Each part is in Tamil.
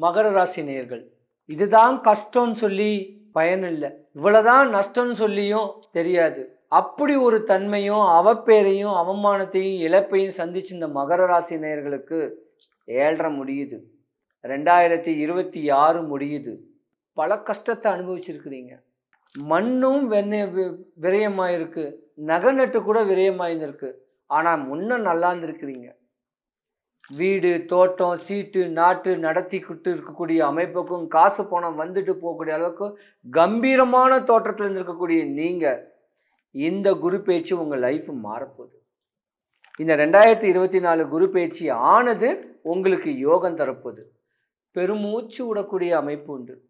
மகர ராசி நேர்கள் இதுதான் கஷ்டம்னு சொல்லி பயனில்லை இவ்வளோதான் நஷ்டம்னு சொல்லியும் தெரியாது. அப்படி ஒரு தன்மையும் அவப்பேரையும் அவமானத்தையும் இழப்பையும் சந்திச்சு இந்த மகர ராசி நேயர்களுக்கு ஏழ்ரை முடியுது. ரெண்டாயிரத்தி இருபத்தி ஆறு முடியுது. பல கஷ்டத்தை அனுபவிச்சிருக்கிறீங்க. மண்ணும் வெண்ணெய் வி- விரயமாயிருக்கு. நகை நட்டு கூட விரயமாயிருந்திருக்கு ஆனால் முன்ன நல்லா இருந்திருக்கிறீங்க. வீடு தோட்டம் சீட்டு நாட்டு நடத்திக்கிட்டு இருக்கக்கூடிய அமைப்புக்கும் காசு பணம் வந்துட்டு போகக்கூடிய அளவுக்கு கம்பீரமான தோற்றத்தில் இருந்திருக்கக்கூடிய நீங்கள் இந்த குரு பேச்சு உங்கள் லைஃப் மாறப்போகுது. இந்த ரெண்டாயிரத்தி இருபத்தி நாலு குரு பேச்சு ஆனது உங்களுக்கு யோகம் தரப்போகுது. பெருமூச்சு விடக்கூடிய அமைப்பு உண்டு.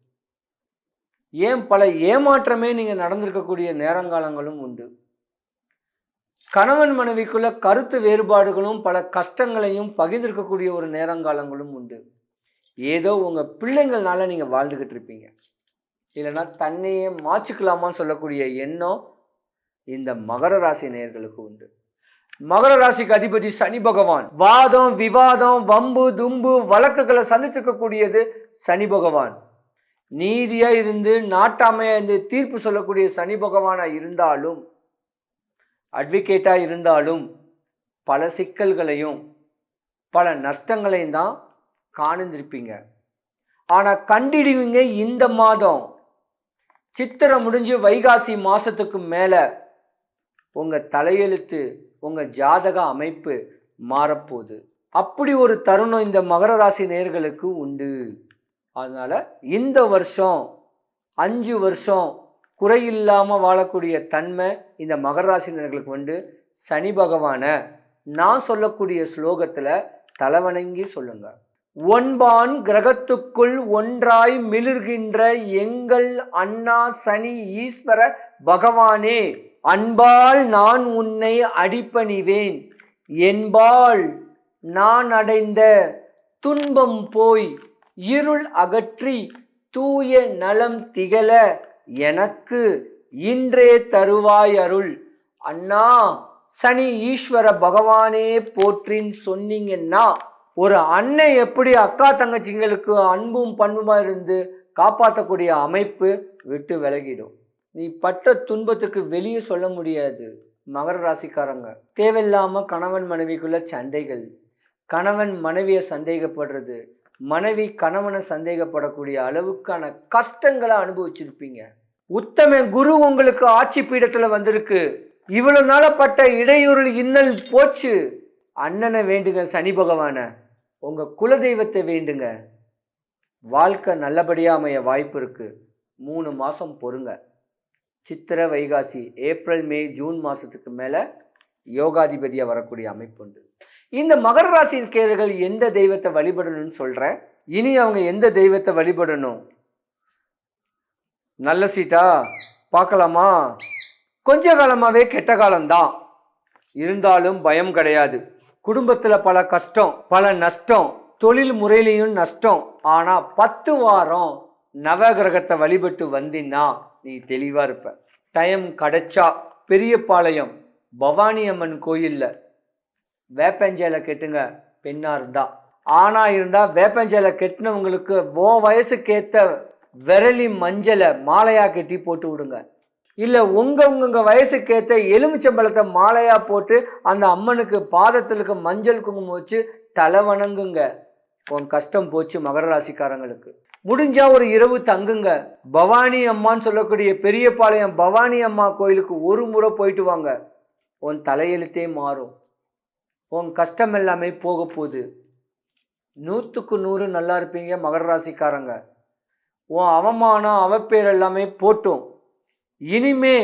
ஏன் பல ஏமாற்றமே நீங்கள் நடந்திருக்கக்கூடிய நேரங்காலங்களும் உண்டு. கணவன் மனைவிக்குள்ள கருத்து வேறுபாடுகளும் பல கஷ்டங்களையும் பகிர்ந்திருக்கக்கூடிய ஒரு நேரங்காலங்களும் உண்டு. ஏதோ உங்கள் பிள்ளைங்கள்னால நீங்கள் வாழ்ந்துக்கிட்டு இருப்பீங்க. இல்லைன்னா தன்னையே மாற்றிக்கலாமான்னு சொல்லக்கூடிய எண்ணம் இந்த மகர ராசி நேயர்களுக்கு உண்டு. மகர ராசிக்கு அதிபதி சனி பகவான். வாதம் விவாதம் வம்பு தும்பு வழக்குகளை சந்தித்திருக்கக்கூடியது சனி பகவான். நீதியா இருந்து நாட்டாமையா இருந்து தீர்ப்பு சொல்லக்கூடிய சனி பகவானா இருந்தாலும் அட்வொகேட்டாக இருந்தாலும் பல சிக்கல்களையும் பல நஷ்டங்களையும் தான் காணிந்திருப்பீங்க. ஆனால் கண்டிடுவீங்க இந்த மாதம். சித்திரை முடிஞ்சு வைகாசி மாதத்துக்கு மேலே உங்கள் தலையெழுத்து உங்கள் ஜாதக அமைப்பு மாறப்போகுது. அப்படி ஒரு தருணம் இந்த மகர ராசி நேர்களுக்கு உண்டு. அதனால் இந்த வருஷம் அஞ்சு வருஷம் குறையில்லாமல் வாழக்கூடிய தன்மை இந்த மகராசினர்களுக்கு ராசி உண்டு. சனி பகவானை நான் சொல்லக்கூடிய ஸ்லோகத்தில் தலைவணங்கி சொல்லுங்க. ஒன்பான் கிரகத்துக்குள் ஒன்றாய் மிளிர்கின்ற எங்கள் அண்ணா சனி ஈஸ்வர பகவானே அன்பால் நான் உன்னை அடிப்பணிவேன். என்பால் நான் அடைந்த துன்பம் போய் இருள் அகற்றி தூய நலம் திகழ எனக்கு இன்றே தருவாய் அருள். அண்ணா சனி ஈஸ்வர பகவானே போற்றின்னு சொன்னீங்கன்னா ஒரு அண்ணன் எப்படி அக்கா தங்கச்சிங்களுக்கு அன்பும் பண்புமா இருந்து காப்பாற்றக்கூடிய அமைப்பு விட்டு விலகிடும். நீ பட்ட துன்பத்துக்கு வெளியே சொல்ல முடியாது. மகர ராசிக்காரங்க தேவையில்லாம கணவன் மனைவிக்குள்ள சண்டைகள். கணவன் மனைவியை சந்தேகப்படுறது. மனைவி கணவனை சந்தேகப்படக்கூடிய அளவுக்கான கஷ்டங்களை அனுபவிச்சிருப்பீங்க. உத்தம குரு உங்களுக்கு ஆட்சி பீடத்துல வந்திருக்கு. இவ்வளவு நாளப்பட்ட இடையூறு இன்னல் போச்சு. அண்ணனை வேண்டுங்க சனி பகவானை. உங்க குலதெய்வத்தை வேண்டுங்க. வாழ்க்கை நல்லபடியாக அமைய வாய்ப்பு இருக்கு. மூணு மாதம் பொறுங்க. சித்திரை வைகாசி ஏப்ரல் மே ஜூன் மாதத்துக்கு மேலே யோகாதிபதியாக வரக்கூடிய அமைப்பு உண்டு. இந்த மகர ராசிக்கேரர்கள் எந்த தெய்வத்தை வழிபடணும்னு சொல்கிறேன் இனி அவங்க எந்த தெய்வத்தை வழிபடணும்? நல்ல சீட்டா? பார்க்கலாமா? கொஞ்ச காலமாகவே கெட்ட காலம்தான். இருந்தாலும் பயம் கிடையாது. குடும்பத்தில் பல கஷ்டம் பல நஷ்டம் தொழில் முறையிலையும் நஷ்டம். ஆனால் பத்து வாரம் நவகிரகத்தை வழிபட்டு வந்தின்னா நீ தெளிவாக இருப்ப. டைம் கிடைச்சா பெரியபாளையம் பவானி அம்மன் கோயிலில். வேப்பஞ்சேலை கெட்டுங்க பெண்ணாக இருந்தா ஆணா இருந்தா வேப்பஞ்சேலை கெட்டினவங்களுக்கு ஓ வயசுக்கேற்ற விரலி மஞ்சளை மாலையாக கட்டி போட்டு விடுங்க. இல்லை உங்கள் உங்கள் வயசுக்கேற்ற எலுமிச்சம்பழத்தை மாலையாக போட்டு அந்த அம்மனுக்கு பாதத்திலுக்கு மஞ்சள் குங்குமம் வச்சு தலை வணங்குங்க. உன் கஷ்டம் போச்சு மகர ராசிக்காரங்களுக்கு. முடிஞ்சா ஒரு இரவு தங்குங்க. பவானி அம்மான்னு சொல்லக்கூடிய பெரியபாளையம் பவானி அம்மா கோயிலுக்கு ஒரு முறை போயிட்டு வாங்க. உன் தலையெழுத்தே மாறும். உன் கஷ்டம் எல்லாமே போக போகுது. நூற்றுக்கு நூறு நல்லா இருப்பீங்க மகர ராசிக்காரங்க. உன் அவமானம் அவப்பேர் எல்லாமே போட்டும். இனிமே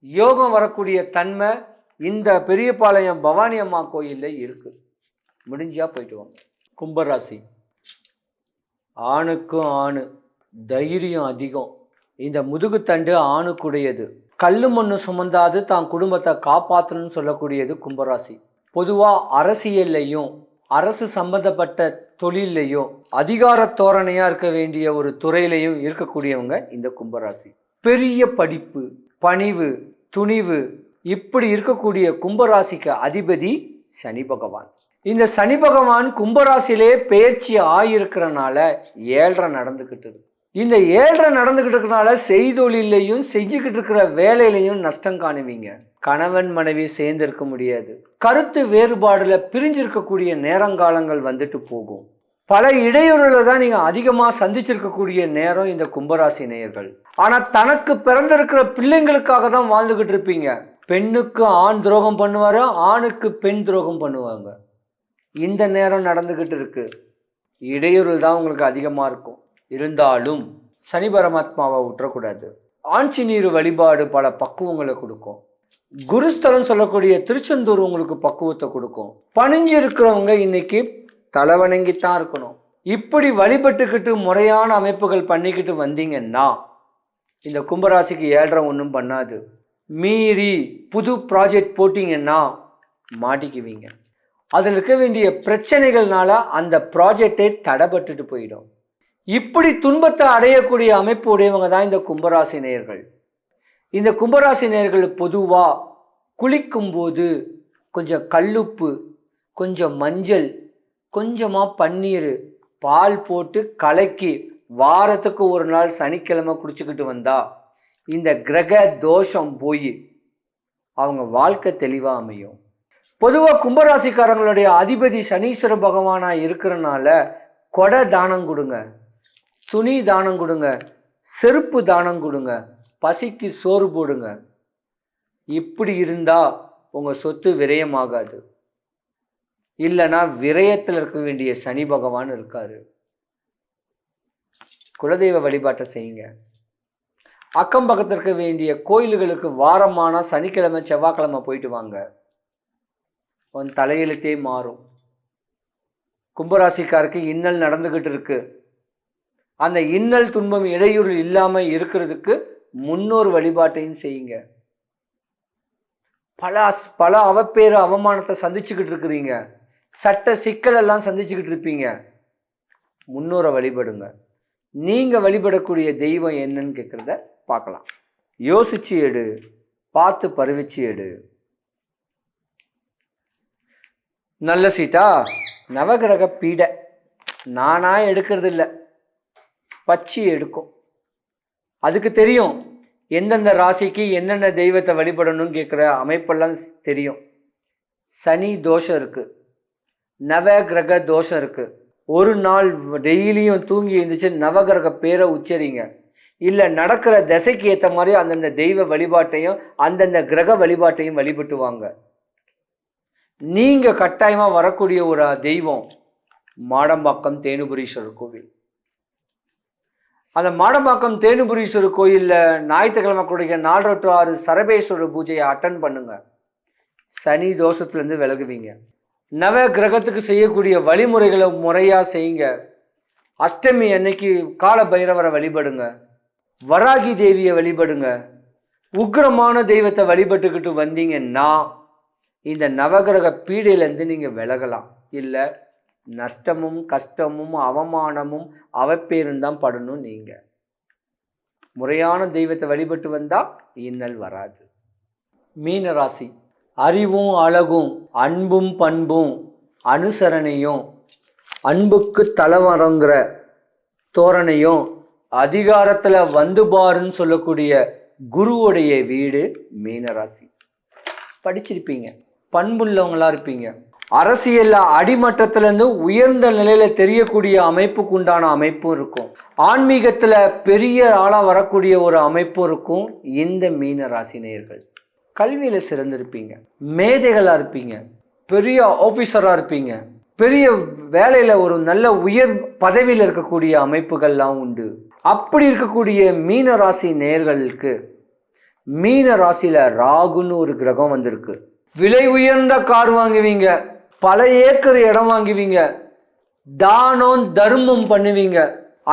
யோகம் வரக்கூடிய தன்மை இந்த பெரியபாளையம் பவானி அம்மா கோயிலில் இருக்கு. முடிஞ்சா போயிட்டு வாங்க. கும்பராசி. ஆணுக்கும் ஆணு தைரியம் அதிகம். இந்த முதுகுத்தண்டு ஆணுக்குடையது. கல்லு மண்ணு சுமந்தாது தான் குடும்பத்தை காப்பாற்றணும்னு சொல்லக்கூடியது கும்பராசி. பொதுவாக அரசியல்லையும் அரசு சம்பந்தப்பட்ட தொழிலையும் அதிகார தோரணையா இருக்க வேண்டிய ஒரு துறையிலையும் இருக்கக்கூடியவங்க இந்த கும்பராசி. பெரிய படிப்பு பணிவு துணிவு இப்படி இருக்கக்கூடிய கும்பராசிக்கு அதிபதி சனி பகவான். இந்த சனி பகவான் கும்பராசிலே பேச்சு ஆயிருக்கிறனால ஏழ்ரை நடந்துக்கிட்டு இருக்கு. இந்த ஏழரை நடந்துக்கிட்டு இருக்கனால செய்தொழிலையும் செஞ்சுக்கிட்டு இருக்கிற வேலையிலையும் நஷ்டம் காணுவீங்க. கணவன் மனைவி சேர்ந்து இருக்க முடியாது. கருத்து வேறுபாடுல பிரிஞ்சிருக்கக்கூடிய நேரங்காலங்கள் வந்துட்டு போகும். பல இடையூறுல தான் நீங்க அதிகமா சந்திச்சிருக்கக்கூடிய நேரம் இந்த கும்பராசி நேயர்கள். ஆனா தனக்கு பிறந்திருக்கிற பிள்ளைங்களுக்காக தான் வாழ்ந்துகிட்டு இருப்பீங்க. பெண்ணுக்கு ஆண் துரோகம் பண்ணுவாரு ஆணுக்கு பெண் துரோகம் பண்ணுவாங்க. இந்த நேரம் நடந்துகிட்டு இருக்கு. இடையூறு தான் உங்களுக்கு அதிகமாக இருக்கும். இருந்தாலும் சனி பரமாத்மாவை விட்டுறக்கூடாது ஆஞ்சநீர் வழிபாடு பல பக்குவங்களை கொடுக்கும். குருஸ்தலம் சொல்லக்கூடிய திருச்செந்தூர் உங்களுக்கு பக்குவத்தை கொடுக்கும். பணிஞ்சு இருக்கிறவங்க இன்னைக்கு தலைவணங்கித்தான் இருக்கணும். இப்படி வழிபட்டுக்கிட்டு முறையான அமைப்புகள் பண்ணிக்கிட்டு வந்தீங்கன்னா இந்த கும்பராசிக்கு ஏழ்ரை ஒன்றும் பண்ணாது. மீறி புது ப்ராஜெக்ட் போட்டிங்கன்னா மாட்டிக்குவீங்க. அதில் இருக்க வேண்டிய பிரச்சனைகள்னால அந்த ப்ராஜெக்டே தடைபட்டுட்டு போயிடும். இப்படி துன்பத்தை அடையக்கூடிய அமைப்பு உடையவங்க தான் இந்த கும்பராசி நேர்கள் இந்த கும்பராசி நேர்கள் பொதுவாக குளிக்கும்போது கொஞ்சம் கல்லுப்பு கொஞ்சம் மஞ்சள் கொஞ்சமாக பன்னீர் பால் போட்டு கலக்கி வாரத்துக்கு ஒரு நாள் சனிக்கிழமை குடிச்சுக்கிட்டு வந்தா இந்த கிரக தோஷம் போய் அவங்க வாழ்க்கை தெளிவாக அமையும். பொதுவாக கும்பராசிக்காரங்களுடைய அதிபதி சனீஸ்வர பகவானாக இருக்கிறனால கொடை தானம் கொடுங்க. துணி தானம் கொடுங்க செருப்பு தானம் கொடுங்க பசிக்கு சோறு போடுங்க. இப்படி இருந்தால் உங்கள் சொத்து விரயமாகாது. இல்லைன்னா விரயத்தில் இருக்க வேண்டிய சனி பகவான் இருக்காரு. குலதெய்வ வழிபாட்டை செய்யுங்க. அக்கம் பக்கத்தில் இருக்க வேண்டிய கோயில்களுக்கு வாரமான சனிக்கிழமை செவ்வாய்க்கிழமை போயிட்டு வாங்க. உன் தலையெழுத்தே மாறும். கும்பராசிக்காருக்கு இன்னல் நடந்துக்கிட்டு இருக்குது அந்த இன்னல் துன்பம் இடையூறு இல்லாமல் இருக்கிறதுக்கு முன்னோர் வழிபாட்டையும் செய்யுங்க. பல பல அவப்பேறு அவமானத்தை சந்திச்சுக்கிட்டு இருக்கிறீங்க. சட்ட சிக்கல் எல்லாம் சந்திச்சுக்கிட்டு இருப்பீங்க. முன்னோரை வழிபடுங்க. நீங்கள் வழிபடக்கூடிய தெய்வம் என்னன்னு கேட்குறத பார்க்கலாம் யோசிச்சு எடு. பார்த்து பருவிச்சு எடு. நல்ல சீட்டா? நவகிரக பீடை. நானாக எடுக்கிறது இல்லை பச்சி எடுக்கும். அதுக்கு தெரியும் எந்தெந்த ராசிக்கு என்னென்ன தெய்வத்தை வழிபடணும்னு கேட்குற அமைப்பெல்லாம் தெரியும். சனி தோஷம் இருக்கு. நவகிரக தோஷம் இருக்குது ஒரு நாள் டெய்லியும் தூங்கி எழுந்துச்சு நவகிரக பேரை உச்சரிங்க. இல்லை நடக்கிற திசைக்கு ஏற்ற மாதிரி அந்தந்த தெய்வ வழிபாட்டையும் அந்தந்த கிரக வழிபாட்டையும் வழிபட்டுவாங்க நீங்கள் கட்டாயமாக வரக்கூடிய ஒரு தெய்வம் மாடம்பாக்கம் தேனுபுரீஸ்வரர் கோவில். அந்த மாடம்பாக்கம் தேனுபுரீஸ்வரர் கோயிலில் ஞாயிற்றுக்கிழமை கூடிய நாலு டு ஆறு சரபேஸ்வரர் பூஜையை அட்டன் பண்ணுங்க. சனி தோஷத்துலேருந்து விலகுவீங்க. நவ கிரகத்துக்கு செய்யக்கூடிய வழிமுறைகளை முறையாக செய்யுங்க. அஷ்டமி அன்னைக்கு கால பைரவரை வழிபடுங்க. வராகி தேவியை வழிபடுங்க. உக்கிரமான தெய்வத்தை வழிபட்டுக்கிட்டு வந்தீங்கன்னா இந்த நவகிரக பீடையிலேருந்து நீங்கள் விலகலாம். இல்லை நஷ்டமும் கஷ்டமும் அவமானமும் அவப்பேரும் தான் படணும் நீங்கள் முறையான தெய்வத்தை வழிபட்டு வந்தால் இன்னல் வராது. மீன ராசி அறிவும் அழகும் அன்பும் பண்பும் அனுசரணையும் அன்புக்கு தலைவரங்கிற தோரணையும் அதிகாரத்தில் வந்து பாருன்னு சொல்லக்கூடிய குருவுடைய வீடு மீனராசி. படிச்சிருப்பீங்க. பண்புள்ளவங்களா இருப்பீங்க. அரசியல்ல அடிமட்டத்திலேருந்து உயர்ந்த நிலையில தெரியக்கூடிய அமைப்புக்கு உண்டான அமைப்பும் இருக்கும். ஆன்மீகத்துல பெரிய ஆளா வரக்கூடிய ஒரு அமைப்பும் இருக்கும். இந்த மீன ராசினியர்கள் கல்வியில சிறந்திருப்பீங்க. மேதைகளா இருப்பீங்க. பெரிய ஆஃபீஸராக இருப்பீங்க. பெரிய வேலையில ஒரு நல்ல உயர் பதவியில் இருக்கக்கூடிய அமைப்புகள்லாம் உண்டு. அப்படி இருக்கக்கூடிய மீன ராசி நேர்களுக்கு மீன ராசியில ராகுன்னு ஒரு கிரகம் வந்திருக்கு. விலை உயர்ந்த கார் வாங்குவீங்க. பல ஏக்கர் இடம் வாங்குவீங்க. தானம் தர்மம் பண்ணுவீங்க.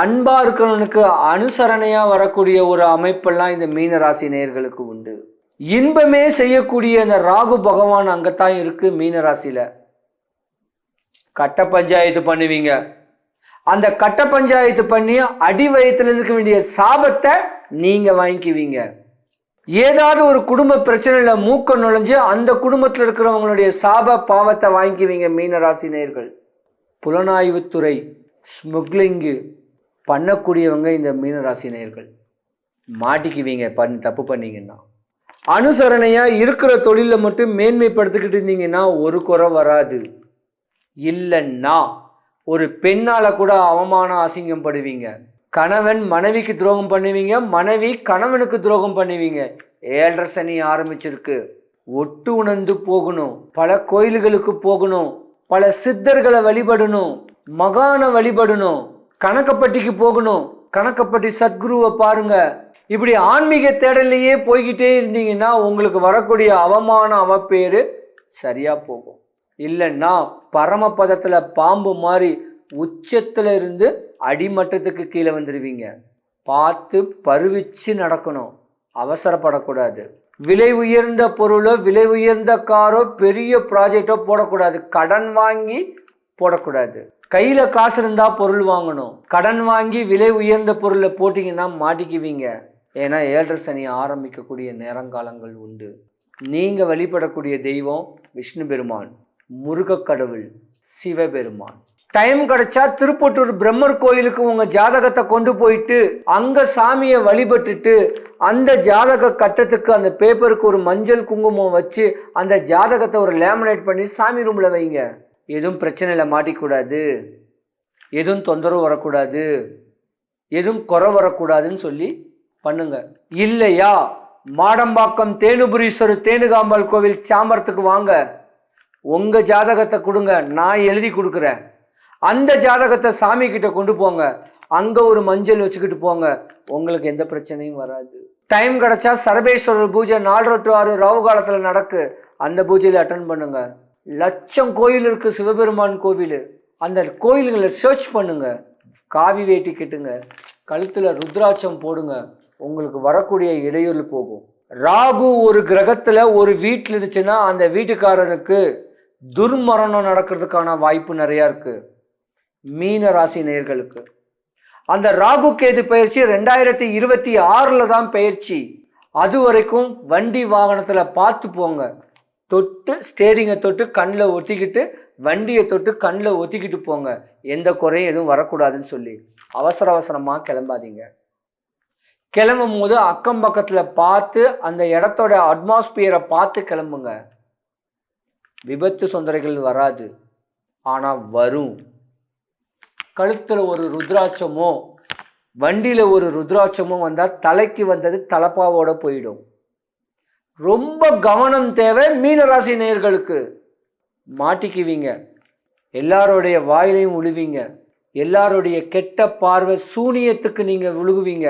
அன்பா இருக்கிறவனுக்கு அனுசரணையா வரக்கூடிய ஒரு அமைப்பெல்லாம் இந்த மீன ராசி நேயர்களுக்கு உண்டு. இன்பமே செய்யக்கூடிய இந்த ராகு பகவான் அங்கத்தான் இருக்கு மீன ராசியில கட்ட பஞ்சாயத்து பண்ணுவீங்க. அந்த கட்ட பஞ்சாயத்து பண்ணி அடி வயத்துல இருக்க வேண்டிய சாபத்தை நீங்க வாங்கிக்குவீங்க. ஏதாவது ஒரு குடும்ப பிரச்சனையில மூக்க நுழைஞ்சு அந்த குடும்பத்தில் இருக்கிறவங்களுடைய சாப பாவத்தை வாங்கிக்குவீங்க மீன ராசி நேயர்கள் புலனாய்வுத்துறை ஸ்முக்லிங்கு பண்ணக்கூடியவங்க இந்த மீன ராசி நேயர்கள். மாட்டிக்குவீங்க பண் தப்பு பண்ணீங்கன்னா. அனுசரணையாக இருக்கிற தொழிலை மட்டும் மேன்மைப்படுத்திக்கிட்டு இருந்தீங்கன்னா ஒரு குறை வராது. இல்லைன்னா ஒரு பெண்ணால் கூட அவமானம் அசிங்கம் படுவீங்க. கணவன் மனைவிக்கு துரோகம் பண்ணுவீங்க மனைவி கணவனுக்கு துரோகம் பண்ணுவீங்க. ஏழரை சனி ஆரம்பிச்சிருக்கு. ஒட்டு உணர்ந்து போகணும். பல கோயில்களுக்கு போகணும். பல சித்தர்களை வழிபடணும். மகானை வழிபடணும். கணக்கப்பட்டிக்கு போகணும். கணக்கப்பட்டி சத்குருவை பாருங்க. இப்படி ஆன்மீக தேடலையே போய்கிட்டே இருந்தீங்கன்னா உங்களுக்கு வரக்கூடிய அவமான அவப்பேறு சரியா போகும். இல்லைன்னா பரமபதத்தில் பாம்பு மாதிரி உச்சத்துல இருந்து அடிமட்டத்துக்கு கீழே வந்துடுவீங்க பார்த்து பருவிச்சு நடக்கணும். அவசரப்படக்கூடாது. விலை உயர்ந்த பொருளோ விலை உயர்ந்த காரோ பெரிய ப்ராஜெக்டோ போடக்கூடாது. கடன் வாங்கி போடக்கூடாது. கையில காசு இருந்தா பொருள் வாங்கணும். கடன் வாங்கி விலை உயர்ந்த பொருளை போட்டிங்கன்னா மாட்டிக்குவீங்க. ஏன்னா ஏழரை சனி ஆரம்பிக்கக்கூடிய நேரங்காலங்கள் உண்டு. நீங்க வழிபடக்கூடிய தெய்வம் விஷ்ணு பெருமான் முருகக் கடவுள் சிவபெருமான். டைம் கிடைச்சா திருப்பட்டூர் பிரம்மர் கோயிலுக்கு உங்க ஜாதகத்தை கொண்டு போயிட்டு அங்க சாமியை வழிபட்டுட்டு அந்த ஜாதக கட்டத்துக்கு அந்த பேப்பருக்கு ஒரு மஞ்சள் குங்குமம் வச்சு அந்த ஜாதகத்தை ஒரு லேமினேட் பண்ணி சாமி ரூம்ல வைங்க. எதுவும் பிரச்சனையில மாட்டிக்கூடாது. எதுவும் தொந்தரவு வரக்கூடாது. எதுவும் குறை வரக்கூடாதுன்னு சொல்லி பண்ணுங்க. இல்லையா? மாடம்பாக்கம் தேனுபுரீஸ்வரர் தேனுகாம்பாள் கோவில் சாம்பரத்துக்கு வாங்க. உங்க ஜாதகத்தை கொடுங்க நான் எழுதி கொடுக்குறேன். அந்த ஜாதகத்தை சாமி கிட்ட கொண்டு போங்க. அங்க ஒரு மஞ்சள் வச்சுக்கிட்டு போங்க. உங்களுக்கு எந்த பிரச்சனையும் வராது. டைம் கிடைச்சா சரபேஸ்வரர் பூஜை நாலு டு ஆறு ராவு காலத்துல நடக்கு. அந்த பூஜையில அட்டன் பண்ணுங்க. லட்சம் கோயில் இருக்கு சிவபெருமான் கோவில். அந்த கோயில்களை சர்ச் பண்ணுங்க. காவி வேட்டி கட்டுங்க. கழுத்துல ருத்ராட்சம் போடுங்க. உங்களுக்கு வரக்கூடிய இடையூறு போகும். ராகு ஒரு கிரகத்துல ஒரு வீட்டில் இருந்துச்சுன்னா அந்த வீட்டுக்காரருக்கு துர்மரணம் நடக்கிறதுக்கான வாய்ப்பு நிறையா இருக்குது மீன ராசி நேர்களுக்கு. அந்த ராகு கேது பயிற்சி ரெண்டாயிரத்தி இருபத்தி ஆறில் தான் பயிற்சி. அது வரைக்கும் வண்டி வாகனத்தில் பார்த்து போங்க. தொட்டு ஸ்டேரிங்கை தொட்டு கண்ணில் ஒத்திக்கிட்டு வண்டியை தொட்டு கண்ணில் ஒத்திக்கிட்டு போங்க. எந்த குறையும் எதுவும் வரக்கூடாதுன்னு சொல்லி. அவசர அவசரமாக கிளம்பாதீங்க. கிளம்பும் போது அக்கம் பக்கத்தில் பார்த்து அந்த இடத்தோட அட்மாஸ்பியரை பார்த்து கிளம்புங்க. விபத்து சொந்தரைகள் வராது. ஆனால் வரும். கழுத்தில் ஒரு ருத்ராட்சமோ வண்டியில் ஒரு ருத்ராட்சமோ வந்தால் தலைக்கு வந்தது தலப்பாவோட போயிடும். ரொம்ப கவனம் தேவை மீனராசி நேர்களுக்கு மாட்டிக்குவீங்க. எல்லாருடைய வாயிலையும் உழுவீங்க. எல்லாருடைய கெட்ட பார்வை சூனியத்துக்கு நீங்கள் விழுகுவீங்க.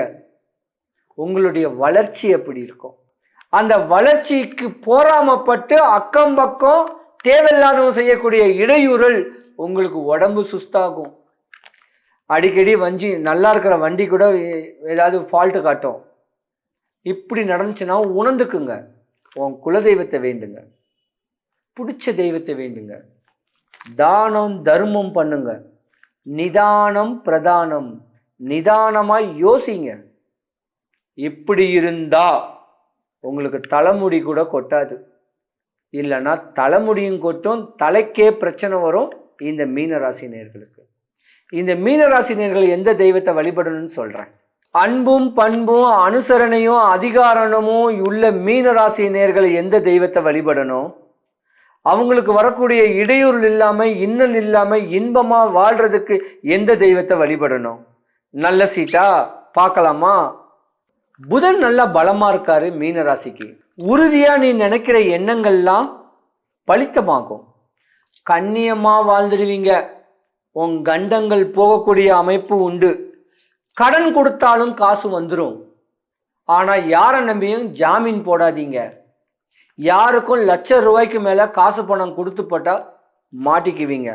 உங்களுடைய வளர்ச்சி எப்படி இருக்கும்? அந்த வளர்ச்சிக்கு போராமப்பட்டு அக்கம் பக்கம் தேவையில்லாதவங்க செய்யக்கூடிய இடையூறல் உங்களுக்கு உடம்பு சுஸ்தாகும். அடிக்கடி வஞ்சி நல்லா இருக்கிற வண்டி கூட ஏதாவது ஃபால்ட்டு காட்டும். இப்படி நடந்துச்சுன்னா உணர்ந்துக்குங்க. உன் குலதெய்வத்தை வேண்டுங்க. பிடிச்ச தெய்வத்தை வேண்டுங்க. தானம் தர்மம் பண்ணுங்க. நிதானம் பிரதானம். நிதானமாய் யோசிங்க. இப்படி இருந்தா உங்களுக்கு தலைமுடி கூட கொட்டாது. இல்லைன்னா தலைமுடியும் கொட்டும் தலைக்கே பிரச்சனை வரும் இந்த மீன ராசி இந்த மீனராசினியர்கள் எந்த தெய்வத்தை வழிபடணும்னு சொல்கிறேன் அன்பும் பண்பும் அனுசரணையும் அதிகாரமும் உள்ள மீனராசி நேர்கள் எந்த தெய்வத்தை வழிபடணும்? அவங்களுக்கு வரக்கூடிய இடையூறு இல்லாமல் இன்னல் இல்லாமல் இன்பமாக வாழ்றதுக்கு எந்த தெய்வத்தை வழிபடணும்? நல்ல சீட்டா? பார்க்கலாமா? புதன் நல்லா பலமாக இருக்காரு மீனராசிக்கு. உறுதியாக நீ நினைக்கிற எண்ணங்கள்லாம் பலித்தமாகும். கண்ணியமாக வாழ்ந்துடுவீங்க. உன் கண்டங்கள் போகக்கூடிய அமைப்பு உண்டு. கடன் கொடுத்தாலும் காசு வந்துடும் ஆனால் யாரை நம்பியும் ஜாமீன் போடாதீங்க. யாருக்கும் லட்ச ரூபாய்க்கு மேலே காசு பணம் கொடுத்து போட்டால் மாட்டிக்குவீங்க.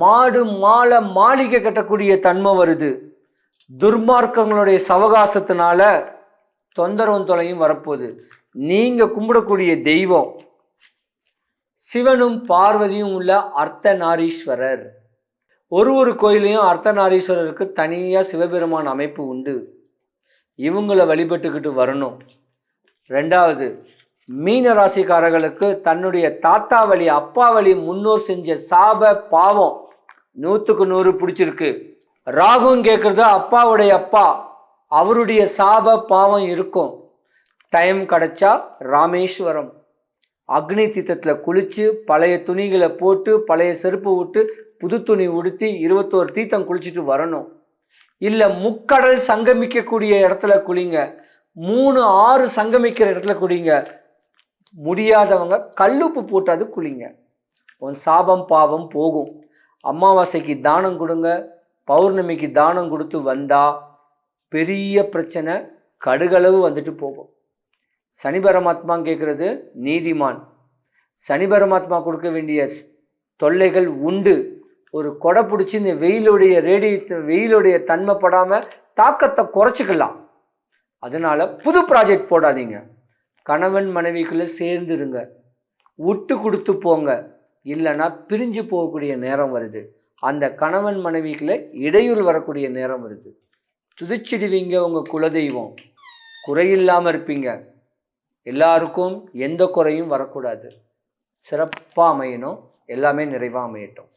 மாடு மாலை மாளிகை கட்டக்கூடிய தன்மை வருது. துர்மார்க்கங்களுடைய சவகாசத்தினால தொந்தரவும் தொலையும் வரப்போகுது. நீங்கள் கும்பிடக்கூடிய தெய்வம். சிவனும் பார்வதியும் உள்ள அர்த்தநாரீஸ்வரர். ஒரு ஒரு கோயிலையும் அர்த்தநாரீஸ்வரருக்கு தனியாக சிவபெருமான் அமைப்பு உண்டு. இவங்கள வழிபட்டுக்கிட்டு வரணும். ரெண்டாவது மீன ராசிக்காரர்களுக்கு தன்னுடைய தாத்தா வழி அப்பா வழி முன்னோர் செஞ்ச சாப பாவம் நூற்றுக்கு நூறு பிடிச்சிருக்கு. ராகுன்னு கேட்குறது அப்பாவுடைய அப்பா அவருடைய சாப பாவம் இருக்கும். டைம் கிடைச்சா ராமேஸ்வரம். அக்னி தீத்தத்தில் குளித்து பழைய துணிகளை போட்டு பழைய செருப்பு விட்டு புது துணி உடுத்தி இருபத்தோரு தீர்த்தம் குளிச்சுட்டு வரணும். இல்லை முக்கடல் சங்கமிக்கக்கூடிய இடத்துல குளிங்க. மூணு ஆறு சங்கமிக்கிற இடத்துல குளிங்க முடியாதவங்க கல்லுப்பு போட்டாது குளிங்க. உன் சாபம் பாவம் போகும். அமாவாசைக்கு தானம் கொடுங்க. பௌர்ணமிக்கு தானம் கொடுத்து வந்தா பெரிய பிரச்சனை கடுகளவு வந்துட்டு போகும். சனி பரமாத்மா கேட்குறது நீதிமான். சனி பரமாத்மா கொடுக்க வேண்டிய தொல்லைகள் உண்டு. ஒரு கொடை பிடிச்சி இந்த வெயிலுடைய ரேடியேட் வெயிலுடைய தன்மை படாமல் தாக்கத்தை குறைச்சிக்கலாம். அதனால புது ப்ராஜெக்ட் போடாதீங்க. கணவன் மனைவிக்குள்ளே சேர்ந்துருங்க. விட்டு கொடுத்து போங்க. இல்லைன்னா பிரிஞ்சு போகக்கூடிய நேரம் வருது. அந்த கணவன் மனைவிக்குள்ளே இடையூறு வரக்கூடிய நேரம் வருது. துதிச்சிடுவீங்க உங்கள் குலதெய்வம். குறையில்லாமல் இருப்பீங்க. எல்லாருக்கும் எந்த குறையும் வரக்கூடாது. சிறப்பாக அமையணும். எல்லாமே நிறைவாக அமையட்டும்.